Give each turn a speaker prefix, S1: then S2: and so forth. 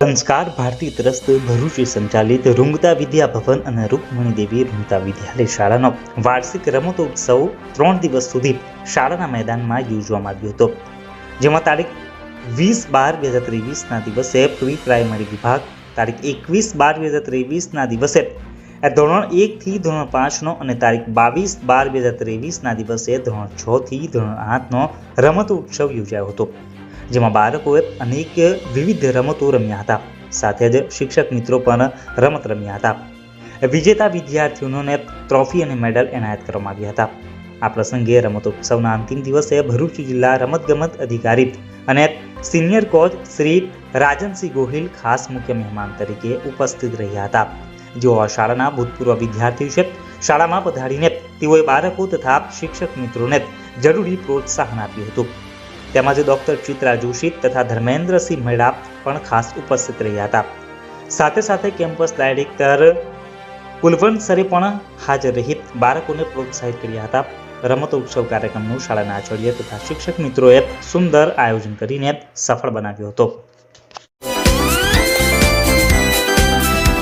S1: સંસ્કાર ભારતી ત્રસ્ત ભરૂચ સંચાલિત રૂંગતા વિદ્યા ભવન અને રૂકમણી દેવી રૂંગતા વિદ્યાલય શાળાનો વાર્ષિક રમતોત્સવ ત્રણ દિવસ સુધી શાળાના મેદાનમાં યોજવામાં આવ્યો હતો. જેમાં તારીખ વીસ બાર બે હજાર ત્રેવીસના દિવસે પ્રી પ્રાઇમરી વિભાગ તારીખ એકવીસ બાર બે હજાર ત્રેવીસના દિવસે ધોરણ એકથી ધોરણ પાંચનો અને તારીખ બાવીસ બાર બે હજાર ત્રેવીસના દિવસે ધોરણ છથી ધોરણ આઠનો રમત ઉત્સવ યોજાયો હતો. જેમાં બાળકોએ અનેક વિવિધ રમતો રમ્યા હતા. સાથે જ શિક્ષક મિત્રો પણ રમત રમ્યા હતા. વિજેતા વિદ્યાર્થીઓને ટ્રોફી અને મેડલ એનાયત કરવામાં આવ્યા હતા. આ પ્રસંગે રમતોત્સવના અંતિમ દિવસે ભરૂચ જિલ્લા રમતગમત અધિકારી અને સિનિયર કોચ શ્રી રાજનસિંહ ગોહિલ ખાસ મુખ્ય મહેમાન તરીકે ઉપસ્થિત રહ્યા હતા. જેઓ આ શાળાના ભૂતપૂર્વ વિદ્યાર્થીઓ છે. શાળામાં પધારીને તેઓએ બાળકો તથા શિક્ષક મિત્રોને જરૂરી પ્રોત્સાહન આપ્યું હતું. તેમજ ડોક્ટર ચિત્રા જોશી તથા ધર્મેન્દ્રસિંહ મેળા પણ ખાસ ઉપસ્થિત રહ્યા હતા. સાથે સાથે કેમ્પસ ડાયરેક્ટર કુલવંત સરે પણ હાજર રહી બાળકોને પ્રોત્સાહિત કર્યા હતા. રમતોત્સવ કાર્યક્રમનું શાળાના આચાર્ય તથા શિક્ષક મિત્રોએ સુંદર આયોજન કરીને સફળ બનાવ્યો હતો.